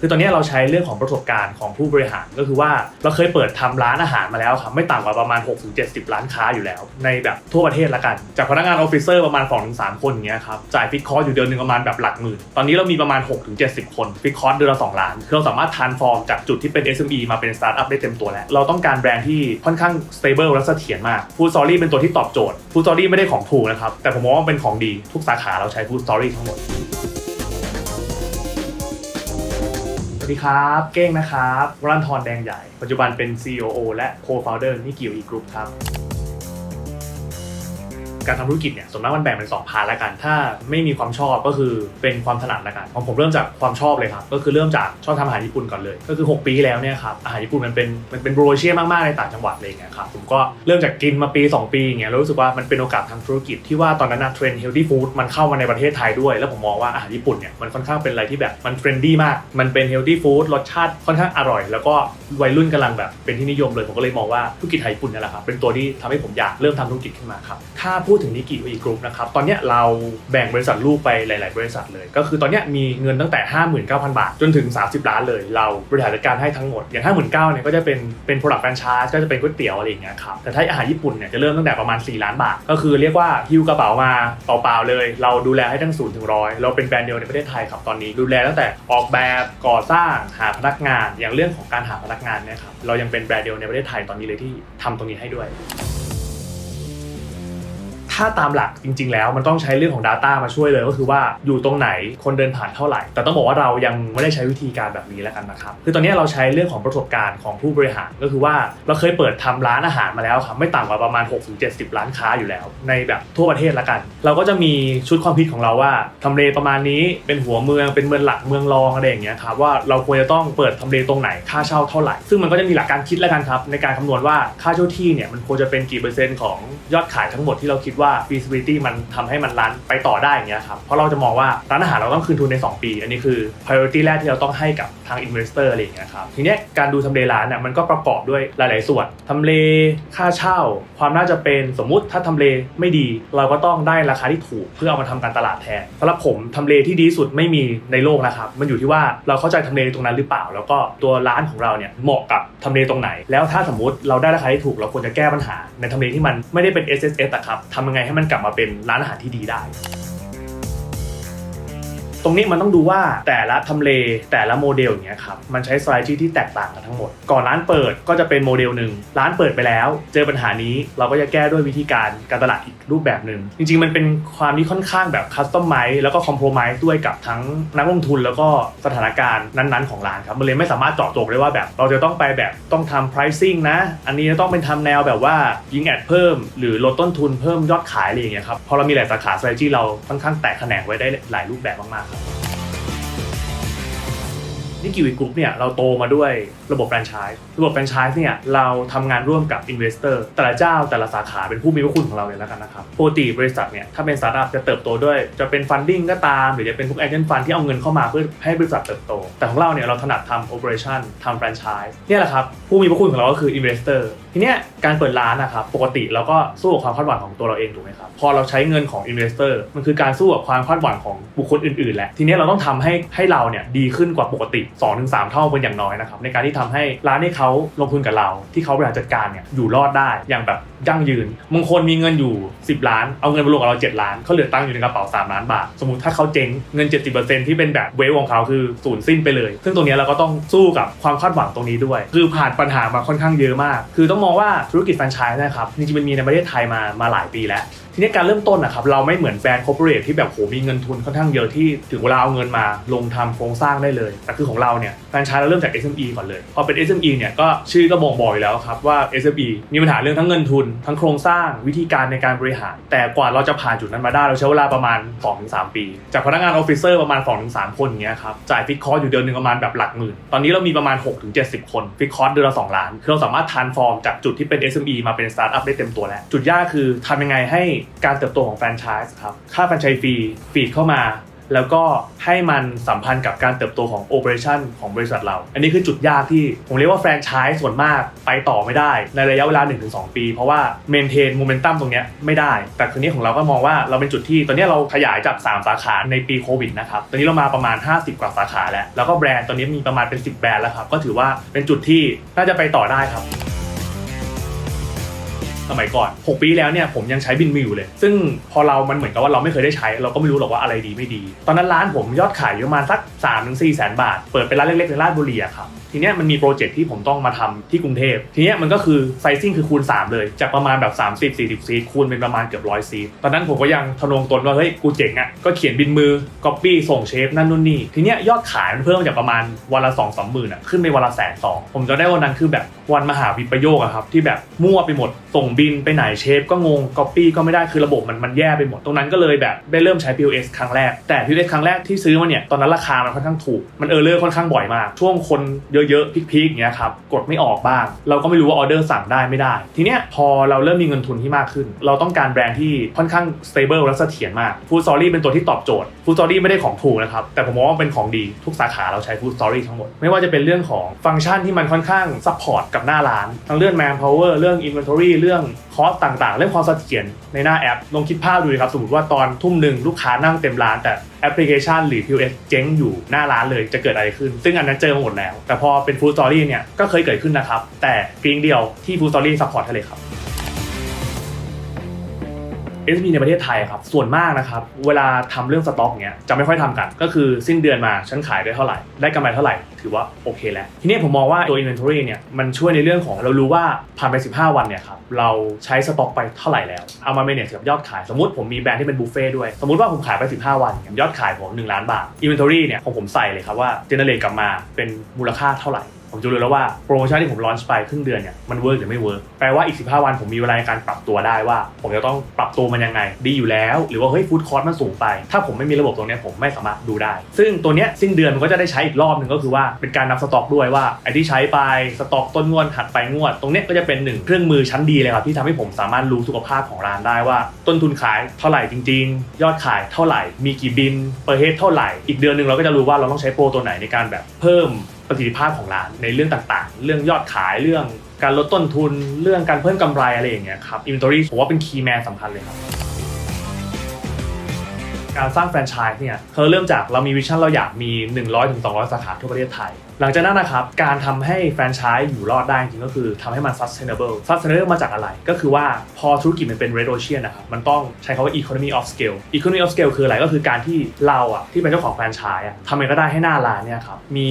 คือตอนนี้เราใช้เรื่องของประสบการณ์ของผู้บริหารก็คือว่าเราเคยเปิดทำร้านอาหารมาแล้วครับไม่ต่ำกว่าประมาณ 6-70 ร้านค้าอยู่แล้ว ในแบบทั่วประเทศละกัน จากพนักงานออฟฟิเซอร์ประมาณ 2-3 คนอย่างเงี้ยครับจ่ายฟิกคอร์สอยู่เดือนหนึ่งประมาณแบบหลักหมื่น ตอนนี้เรามีประมาณ 6-70 คนฟิกคอร์สเดือนละ 2 ล้านคือเราสามารถทานฟอร์มจากจุดที่เป็น SME มาเป็นสตาร์ทอัพได้เต็มตัวแล้ว เราต้องการแบรนด์ที่ค่อนข้าง stable และเสถียรมากฟูดสตอรี่เป็นตัวที่ตอบโจทย์ฟูดสตอรี่ไม่ได้ของถูกนะครับแต่ผมมองว่าเป็นของดีทุกสาขาเราใช้ฟูดสตอรี่ทั้งหมด วัสดีครับ เก้งนะครับวรันทรแดงใหญ่ ปัจจุบันเป็น COO และ Co-founder นิกิวอีกรุ๊ปครับ การทำธุรกิจเนี่ยส่วนมากมันแบ่งเป็นสองพาร์ทแล้วกัน ถ้าไม่มีความชอบก็คือเป็นความถนัดแล้วกันของผมเริ่มจากความชอบเลยครับก็คือเริ่มจากชอบทำอาหารญี่ปุ่นก่อนเลย ก็คือ 6 ปีที่แล้วเนี่ยครับอาหารญี่ปุ่นมันเป็นมันเป็นโบรเชียมากๆในต่างจังหวัดเลยไงครับผมก็เริ่มจากกินมาปี 2 ปีอย่างเงี้ยแล้วรู้สึกว่ามันเป็นโอกาสทางธุรกิจที่ว่าตอนนั้นเทรนด์เฮลตี้ฟู้ดมันเข้ามาในประเทศไทยด้วย แล้วผมมองว่าอาหารญี่ปุ่นเนี่ยมันค่อนข้างเป็นอะไรที่แบบมันเทรนดี้มากมันเป็นเฮลตี้ฟู้ดรสชาติค่อนข้างอร่อย แล้วก็วัยรุ่นกำลังแบบเป็นที่นิยมเลยผมก็เลยมองว่าธุรกิจไทยญี่ปุ่นนี่แหละครับเป็นตัวที่ทำให้ผมอยากเริ่มทำธุรกิจขึ้นมาครับถ้าพูดถึงนิกิอีกรุ๊ปนะครับตอนนี้เราแบ่งบริษัทลูกไปหลาย ๆ บริษัทเลย ก็คือตอนนี้มีเงินตั้งแต่ 59,000 บาท จนถึง 30 ล้านเลย เราบริหารจัดการให้ทั้งหมด อย่าง 59,000เนี่ยก็จะเป็นเป็น product franchise ก็จะเป็นก๋วยเตี๋ยวอะไรอย่างเงี้ยครับแต่ถ้าอาหารญี่ปุ่นเนี่ยจะเริ่มตั้งแต่ประมาณ 4 ล้านบาท ก็คือเรียกว่าฮิ้วกระเป๋ามาเปล่าๆเลย เราดูแลให้ทั้งศูนย์ถึงร้อยเราเป็นแบรนด์เดียวในประเทศไทยครับตอนนี้ดูแลตั้งแต่ออกแบบก่อสร้างหาพนักงาน อย่างเรื่องของการหาพนักงานเนี่ยครับเรายังเป็นแบรนด์เดียวในประเทศไทยตอนนี้เลยที่ทำตรงนี้ให้ด้วย ถ้าตามหลักจริง ๆ แล้วมันต้องใช้เรื่องของ Data มาช่วยเลยก็คือว่าอยู่ตรงไหนคนเดินผ่านเท่าไหร่ แต่ต้องบอกว่าเรายังไม่ได้ใช้วิธีการแบบนี้แล้วกันนะครับคือตอนนี้เราใช้เรื่องของประสบการณ์ของผู้บริหารก็คือว่าเราเคยเปิดทำร้านอาหารมาแล้วครับไม่ต่ำกว่าประมาณ 6-70 ร้านค้าอยู่แล้ว ในแบบทั่วประเทศละกัน เราก็จะมีชุดความคิดของเราว่าทำเลประมาณนี้เป็นหัวเมืองเป็นเมืองหลักเมืองรองอะไรอย่างเงี้ยครับว่าเราควรจะต้องเปิดทำเลตรงไหนค่าเช่าเท่าไหร่ ซึ่งมันก็จะมีหลักการคิดล้วกันครับในการคำนวณว่าค่าเช่าที่เนี่ยมันควรจะเป็นกี่เปอร์เซ็นต์ของยอดขายทั้งหมดที่เราคิดว่า feasibility มันทำให้มันร้านไปต่อได้อย่างเงี้ยครับ เพราะเราจะมองว่าร้านอาหารเราต้องคืนทุนใน 2 ปี อันนี้คือ priority แรกที่เราต้องให้กับทาง investor อะไรอย่างเงี้ยครับ ทีเนี้ยการดูทำเลร้านเนี่ยมันก็ประกอบด้วยหลาย ๆ ส่วนทำเลค่าเช่า ความน่าจะเป็นสมมุติถ้าทำเลไม่ดี เราก็ต้องได้ราคาที่ถูกเพื่อเอามาทำการตลาดแทนสำหรับผมทำเลที่ดีสุดไม่มีในโลกนะครับมันอยู่ที่ว่าเราเข้าใจทำเลตรงนั้นหรือเปล่า แล้วก็ตัวร้านของเราเนี่ยเหมาะกับทำเลตรงไหน แล้วถ้าสมมติเราได้ราคาที่ถูกเราควรจะแก้ปัญหาในทำเลที่มันไม่ได้เป็น S S S อะครับทำยังไงไงให้มันกลับมาเป็นร้านอาหารที่ดีได้ ตรงนี้มันต้องดูว่าแต่ละทำเลแต่ละโมเดลอย่างเงี้ยครับมันใช้ strategy ที่แตกต่างกันทั้งหมด ก่อนร้านเปิดก็จะเป็นโมเดลหนึ่งร้านเปิดไปแล้ว เจอปัญหานี้เราก็จะแก้ด้วยวิธีการการตลาดอีกรูปแบบหนึ่งจริง ๆ มันเป็นความที่ค่อนข้างแบบคัสตอมไมซ์แล้วก็คอมโพมไมซ์ด้วยกับทั้งนักลงทุนแล้วก็สถานการณ์นั้นๆของร้านครับมันเลยไม่สามารถเจาะจงได้ว่าแบบเราจะต้องไปแบบต้องทำ pricing นะ อันนี้จะต้องเป็นทำแนวแบบว่ายิงแอดเพิ่ม หรือลดต้นทุนเพิ่มยอดขายอะไรอย่างเงี้ยครับพอเรามีหลายสาขา strategy เราค่อนข้างแตกแขนงไว้ได้หลายรูปแบบมากๆครับ นิกิวิกรุ๊ปเนี่ยเราโตมาด้วยระบบแฟรนไชส์ระบบแฟรนไชส์เนี่ยเราทำงานร่วมกับอินเวสเตอร์แต่ละเจ้าแต่ละสาขาเป็นผู้มีพระคุณของเราเลยแล้วกันนะครับปกติบริษัทเนี่ยถ้าเป็นสตาร์ทอัพจะเติบโตด้วย จะเป็นฟันดิ้งก็ตาม หรือจะเป็นพวกแอเจนต์ฟันที่เอาเงินเข้ามาเพื่อให้บริษัทเติบโต แต่ของเราเนี่ยเราถนัดทำโอเปอเรชั่นทำแฟรนไชส์เนี่ยแหละครับผู้มีพระคุณของเราก็คืออินเวสเตอร์ ทีเนี้ยการเปิดร้านนะครับปกติเราก็สู้กับความคาดหวังของตัวเราเองถูกไหมครับพอเราใช้เงินของอินเวสเตอร์มันคือการสู้กับความคาดหวังของบุคคลอื่นๆแหละทีเนี้ยเราต้องทำให้ให้เราเนี่ยดีขึ้นกว่าปกติ 2-3 เท่าเป็นอย่างน้อยนะครับในการที่ทำให้ร้านที่เขาลงทุนกับเราที่เขาบริหารจัดการเนี่ยอยู่รอดได้อย่างแบบยั่งยืนบางคนมีเงินอยู่ 10 ล้าน เอาเงินมาลงกับเรา 7 ล้านเขาเหลือตังค์อยู่ในกระเป๋า 3 ล้านบาท สมมติถ้าเขาเจ๊งเงิน 70%ที่เป็นแบบเวฟของเขาคือสูญสิ้นไปเลย ซึ่งตรงนี้เราก็ต้องสู้กับความคาดหวังตรงนี้ด้วย คือผ่านปัญหามาค่อนข้างเยอะมาก คือต้องมองว่าธุรกิจแฟรนไชส์นะครับจริงๆมันมีในประเทศไทยมามาหลายปีแล้ว ทีนี้การเริ่มต้นนะครับเราไม่เหมือนแบรนด์คอร์ปอเรทที่แบบโหมีเงินทุนค่อนข้างเยอะที่ถึงเวลาเอาเงินมาลงทำโครงสร้างได้เลย แต่คือของเราเนี่ยแฟรนไชส์เราเริ่มจาก SME ก่อนเลยพอเป็น SME เนี่ยก็ชื่อก็บ่งบอกอยู่แล้วครับว่า SME มีปัญหาเรื่องทั้งเงินทุน ทั้งโครงสร้างวิธีการในการบริหาร แต่กว่าเราจะผ่านจุดนั้นมาได้เราใช้เวลาประมาณ 2-3 ปี จากพนักงานออฟฟิเซอร์ประมาณ 2-3 คนอย่างเงี้ยครับจ่ายฟิกคอร์สอยู่เดือนหนึ่งประมาณแบบหลักหมื่นตอนนี้เรามีประมาณ 6-70 คนฟิกคอร์สเดือนละ2ล้านคือเราสามารถทานฟอร์มจากจุดที่เป็น SME มาเป็นสตาร์ทอัพได้เต็มตัวแล้วจุดยากคือทำยังไงให้การเติบโตของแฟรนไชส์ครับ ค่าแฟรนไชส์ฟรีฟีดเข้ามา แล้วก็ให้มันสัมพันธ์กับการเติบโตของโอเปอเรชันของบริษัทเรา อันนี้คือจุดยากที่ผมเรียกว่าแฟรนไชส์ส่วนมากไปต่อไม่ได้ ในระยะเวลา 1-2 ปี เพราะว่าเมนเทนโมเมนตัมตรงนี้ไม่ได้ แต่คืนนี้ของเราก็มองว่าเราเป็นจุดที่ ตอนนี้เราขยายจาก 3 สาขาในปีโควิดนะครับ ตอนนี้เรามาประมาณ 50 กว่าสาขาแล้ว แล้วก็แบรนด์ตอนนี้มีประมาณเป็น 10 แบรนด์แล้วครับ ก็ถือว่าเป็นจุดที่น่าจะไปต่อได้ครับ สมัยก่อน 6 ปีแล้วเนี่ยผมยังใช้บินมิวเลย ซึ่งพอเรามันเหมือนกับว่าเราไม่เคยได้ใช้ เราก็ไม่รู้หรอกว่าอะไรดีไม่ดี ตอนนั้นร้านผมยอดขายอยู่ประมาณสัก3-4แสนบาท เปิดเป็นร้านเล็กๆในราชบุรีอะครับทีเนี้ยมันมีโปรเจกต์ที่ผมต้องมาทำที่กรุงเทพทีเนี้ยมันก็คือไซซิ่งคือคูณ 3 เลย จากประมาณแบบ 30 40 ซีคูณเป็นประมาณเกือบร้อยซีตอนนั้นผมก็ยังทะนงตนว่าเฮ้ยกูเจ๋งอะก็เขียนบินมือก๊อปปี้ส่งเชฟนั่นนู่นนี่ทีเนี้ยยอดขายมันเพิ่มจากประมาณวันละ2องสามหมื่นอะขึ้นไปวันละแสนสองผมจะได้วันนั้นคือแบบวันมหาวิปโยคอะครับที่แบบมั่วไปหมด ส่งบินไปไหนเชฟก็งงก๊อปปี้ก็ไม่ได้คือระบบมันมันแย่ไปหมดตรงนั้นก็เลยแบบได้เริ่มใช้ POS ครั้งแรกแต่ POS ครั้งแรกที่ซื้อมาเนี่ยตอนนั้นราคามันค่อนข้างถูกมันเออเลอร์ค่อนข้างบ่อยมากช่วงคนเยอะๆพีคๆอย่างเงี้ยครับกดไม่ออกบ้าง เราก็ไม่รู้ว่าออเดอร์สั่งได้ไม่ได้ ทีเนี้ยพอเราเริ่มมีเงินทุนที่มากขึ้น เราต้องการแบรนด์ที่ค่อนข้าง stable และเสถียรมาก Food Story เป็นตัวที่ตอบโจทย์ Food Story ไม่ได้ของถูกนะครับแต่ผมมองว่าเป็นของดีทุกสาขาเราใช้ Food Story ทั้งหมดไม่ว่าจะเป็นเรื่องของฟังก์ชันที่มันค่อนข้างซัพพอร์ตกับหน้าร้านทั้งเรื่อง manpower เรื่อง inventory เรื่องคอสต่างๆ เรื่องความเสถียรในหน้าแอปลองคิดภาพดูครับสมมติว่าตอนทุ่มหนึ่งลูกค้านั่งเต็มร้านแต่แอปพลิเคชันหรือ POS เจ๊งอยู่หน้าร้านเลยจะเกิดอะไรขึ้น ซึ่งอันนั้นเจอมาหมดแล้ว แต่พอพอเป็นฟูลสตอรี่เนี่ยก็เคยเกิดขึ้นนะครับ แต่เพียงเดียวที่ฟูลสตอรี่ซัพพอร์ตให้เลยครับ SB ในประเทศไทยครับ ส่วนมากนะครับ เวลาทำเรื่องสต็อกเนี้ยจะไม่ค่อยทำกัน ก็คือสิ้นเดือนมาฉันขายได้เท่าไหร่ ได้กำไรเท่าไหร่ ถือว่าโอเคแล้ว ทีนี้ผมมองว่าตัว inventory เนี่ยมันช่วยในเรื่องของเรารู้ว่าผ่านไป 15 วันเนี่ยครับเราใช้สต็อกไปเท่าไหร่แล้ว เอามา manage กับยอดขาย สมมติผมมีแบรนด์ที่เป็นบุฟเฟ่ด้วย สมมติว่าผมขายไป 15 วัน ยอดขายผม1ล้านบาท inventory เนี่ยของผมใส่เลยครับว่า generate กลับมาเป็นมูลค่าเท่าไหร่ ผมจะรู้แล้วว่าโปรโมชั่นที่ผมลอนช์ไปครึ่งเดือนเนี่ยมันเวิร์กหรือไม่เวิร์กแปลว่าอีก 15 วันผมมีเวลาในการปรับตัวได้ว่า ผมจะต้องปรับตัวมันยังไง ดีอยู่แล้ว หรือว่าเฮ้ยฟู้ดคอร์สมันสูงไป ถ้าผมไม่มีระบบตรงนี้ผมไม่สามารถดูได้ ซึ่งตัวเนี้ยสิ้นเดือนมันก็จะได้ใช้อีกรอบหนึ่งก็คือว่าเป็นการนับสต็อกด้วยว่าไอ้ที่ใช้ไปสต็อกต้นงวดถัดไปงวด ตรงเนี้ยก็จะเป็นหนึ่งเครื่องมือชั้นดีเลยครับที่ทำให้ผมสามารถรู้สุขภาพของร้านได้ว่า ต้นทุนขายเท่าไหร่จริง ๆ ยอดขายเท่าไหร่ มีกี่บินเปอร์เฮดเท่าไหร่อีกเดือนหนึ่งเราก็จะรู้ว่าเราต้องใช้โปรตัวไหนในการแบบเพิ่ม ประสิทธิภาพของร้านในเรื่องต่างๆ เรื่องยอดขายเรื่องการลดต้นทุน เรื่องการเพิ่มกำไรอะไรอย่างเงี้ยครับอินเวนทอรี่ผมว่าเป็นคีย์แมนสำคัญเลยครับ การสร้างแฟรนไชส์เนี่ยเขาเริ่มจากเรามีวิชั่นเราอยากมี 100-200 สาขาทั่วประเทศไทย หลังจากนั้นนะครับ การทำให้แฟรนไชส์อยู่รอดได้จริงก็คือทำให้มัน sustainable sustainable มาจากอะไร ก็คือว่าพอธุรกิจมันเป็น red ocean นะครับมันต้องใช้คำว่า economy of scale economy of scale คืออะไรก็คือการที่เราอะที่เป็นเจ้าของแฟรนไชส์อะทำยังก็ได้ให้หน้าร้านเนี่ยครับมี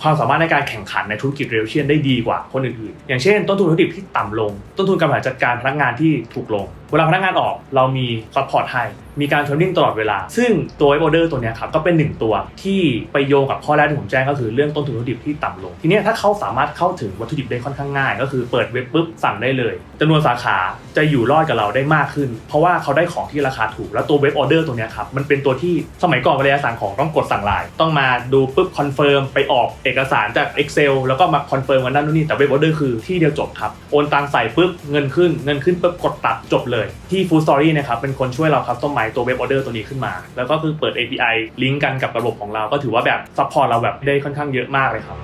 ความสามารถในการแข่งขันในธุรกิจ red ocean ได้ดีกว่าคนอื่นๆ อย่างเช่น ต้นทุนวัตถุดิบที่ต่ำลง ต้นทุนการบริหารจัดการพนักงานที่ถูกลงเวลาพนักงานออกเรามี support ให้มีการเทรนนิ่งตลอดเวลา ซึ่งตัว web order ตัวนี้ครับก็เป็นหนึ่งตัวที่ไปโยงกับข้อแรกที่ผมแจ้งก็คือเรื่องต้นทุนวัตถุดิบที่ต่ำลง ทีนี้ถ้าเขาสามารถเข้าถึงวัตถุดิบได้ค่อนข้างง่าย ก็คือเปิดเว็บปุ๊บสั่งได้เลยจำนวนสาขาจะอยู่รอดกับเราได้มากขึ้น เพราะว่าเขาได้ของที่ราคาถูก แล้วตัวเว็บออเดอร์ตัวนี้ครับมันเป็นตัวที่สมัยก่อนเวลาสั่งของต้องกดสั่งไลน์ต้องมาดูปุ๊บคอนเฟิร์มไปออกเอกสารจาก Excel แล้วก็มาคอนเฟิร์มกันนั่นนู่นนี่แต่เว็บออเดอร์คือที่เดียวจบครับโอนตังใส่ปุ๊บเงินขึ้นเงินขึ้นปุ๊บกดตัดจบเลยที่ Food Story นะครับเป็นคนช่วยเราคัสตอมไมตัวเว็บออเดอร์ตัวนี้ขึ้นมา แล้วก็คือเปิด API ลิงก์กันกับระบบของเราก็ถือว่าแบบซัพพอร์ตเราแบบได้ค่อนข้างเยอะมากเลยครับ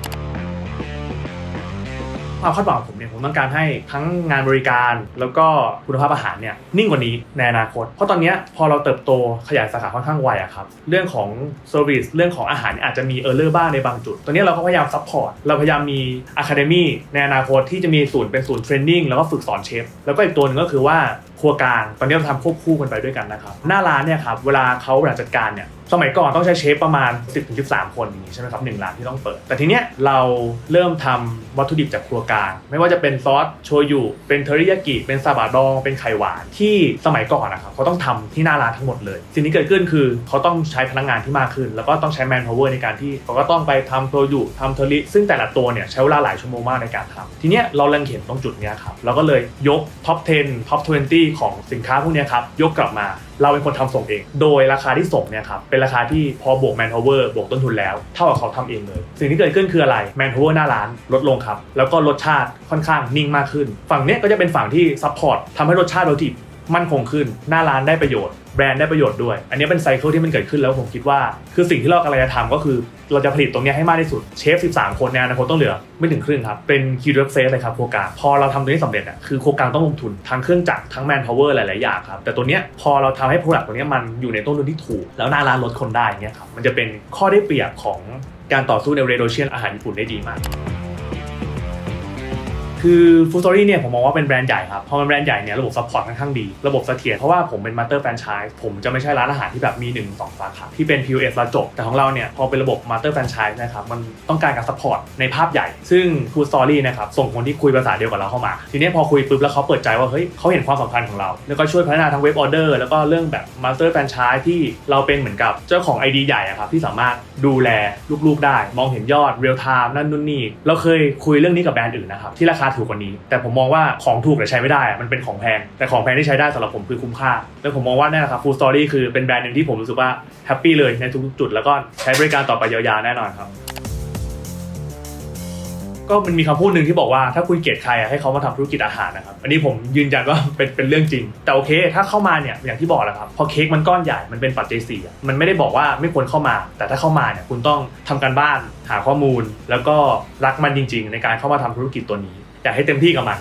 ความคาดหวังผมเนี่ยผมต้องการให้ทั้งงานบริการแล้วก็คุณภาพอาหารเนี่ยนิ่งกว่านี้ในอนาคต เพราะตอนนี้พอเราเติบโตขยายสาขาค่อนข้างไวอะครับเรื่องของเซอร์วิสเรื่องของอาหารนี่อาจจะมีเออร์เลอร์บ้างในบางจุด ตอนนี้เราก็พยายามซัพพอร์ตเราพยายามมีอะคาเดมี่ในอนาคตที่จะมีศูนย์เป็นศูนย์เทรนนิ่งแล้วก็ฝึกสอนเชฟแล้วก็อีกตัวหนึ่งก็คือว่า ครัวกลางตอนนี้เราทำควบคู่กันไปด้วยกันนะครับหน้าร้านเนี่ยครับเวลาเขาบริหารจัดการเนี่ยสมัยก่อนต้องใช้เชฟประมาณ 10-13 คนอย่างนี้ใช่ไหมครับหนึ่งร้านที่ต้องเปิด แต่ทีเนี้ยเราเริ่มทำวัตถุดิบจากครัวกลาง ไม่ว่าจะเป็นซอสโชยุเป็นเทอริยากิเป็นซาบะดอง เป็นไข่หวานที่สมัยก่อนนะครับเขาต้องทำที่หน้าร้านทั้งหมดเลย สิ่งที่เกิดขึ้นคือเขาต้องใช้พนักงานที่มากขึ้น แล้วก็ต้องใช้แมนพาวเวอร์ในการที่เขาก็ต้องไปทำโชยุทำเทอริซึ่งแต่ละตัวเนี่ยใช้เวลาหลายชั่วโมงมากในการทำทีเนี้ยเราเล็งเห็นตรงจุดเนี้ยครับเราก็เลยยกท็อป 10ท็อป 20ของสินค้าพวกนี้ครับยกกลับมาเราเป็นคนทำส่งเอง โดยราคาที่ส่งเนี่ยครับเป็นราคาที่พอบวกแมนพาวเวอร์บวกต้นทุนแล้วเท่ากับเขาทำเองเลย สิ่งที่เกิดขึ้นคืออะไรแมนพาวเวอร์หน้าร้านลดลงครับ แล้วก็รสชาติค่อนข้างนิ่งมากขึ้น ฝั่งเนี้ยก็จะเป็นฝั่งที่ซัพพอร์ตทำให้รสชาติวัตถุดิบมั่นคงขึ้น หน้าร้านได้ประโยชน์แบรนด์ได้ประโยชน์ด้วย อันนี้เป็นไซเคิลที่มันเกิดขึ้นแล้วผมคิดว่า คือสิ่งที่เรากำลังจะทำก็คือ เราจะผลิตตรงนี้ให้มากที่สุดเชฟ 13 คนในอนาคตต้องเหลือไม่ถึงครึ่งครับ เป็นคิวเดอร์เฟสเลยครับโครงการพอเราทำตรงนี้สำเร็จอะคือโครงการต้องลงทุนทั้งเครื่องจักรทั้งแมนพาวเวอร์หลาย ๆ อย่างครับ แต่ตัวเนี้ยพอเราทำให้โปรดักต์ตัวเนี้ยมันอยู่ในต้นทุนที่ถูก แล้วหน้าร้านลดคนได้เงี้ยครับมันจะเป็นข้อได้เปรียบของการต่อสู้ในเรโดเชียนอาหารญี่ปุ่นได้ดีมาก คือฟูสตอรี่เนี่ยผมมองว่าเป็นแบรนด์ใหญ่ครับพอเป็นแบรนด์ใหญ่เนี่ยระบบซัพพอร์ตค่อนข้างดี ระบบเสถียรเพราะว่าผมเป็นมาสเตอร์แฟรนไชส์ผมจะไม่ใช่ร้านอาหารที่แบบมี1 2สาขาที่เป็น POS แล้วจบ แต่ของเราเนี่ยพอเป็นระบบมาสเตอร์แฟรนไชส์นะครับมันต้องการการซัพพอร์ตในภาพใหญ่ ซึ่งฟูสตอรี่นะครับส่งคนที่คุยภาษาเดียวกับเราเข้ามา ทีนี้พอคุยปุ๊บแล้วเขาเปิดใจว่าเฮ้ยเขาเห็นความสำคัญของเรา แล้วก็ช่วยพัฒนาทั้งเว็บออเดอร์แล้วก็เรื่องแบบมาสเตอร์แฟรนไชส์ที่เราเป็นเหมือนกับเจ้าของ ID ใหญ่อะครับที่สามารถดูแลลูกๆได้ มองเห็นยอดเรียลไทม์นั่นนู่นนี่เราเคยคุยเรื่องนี้กับแบรนด์อื่นนะครับที่ราคาถูกกว่านี้ แต่ผมมองว่าของถูกแต่ใช้ไม่ได้มันเป็นของแพง แต่ของแพงที่ใช้ได้สำหรับผมคือคุ้มค่า แล้วผมมองว่านี่นแหละครับฟูลสตอรี่คือเป็นแบรนด์หนึ่งที่ผมรู้สึกว่าแฮปปี้เลยในทุกจุดแล้วก็ใช้บริการต่อไปยาวๆแน่นอนครับก็มันมีคำพูดหนึ่งที่บอกว่าถ้าคุณเกลียดใครให้เขามาทำธุรกิจอาหารนะครับ อันนี้ผมยืนยันว่าเป็นเป็นเรื่องจริง แต่โอเค ถ้าเข้ามาเนี่ยอย่างที่บอกแหละครับพอเค้กมันก้อนใหญ่มันเป็นปัจจัยสี่มันไม่ได้บอกว่าไม่ควรเข้ามา แต่ถ้าเข้ามาเนี่ยคุณต้องทำการบ้านหาข้อมูล แล้วก็รักมันจริง ๆ ในการเข้ามาทำธุรกิจตัวนี้ อยากให้เต็มที่กับมัน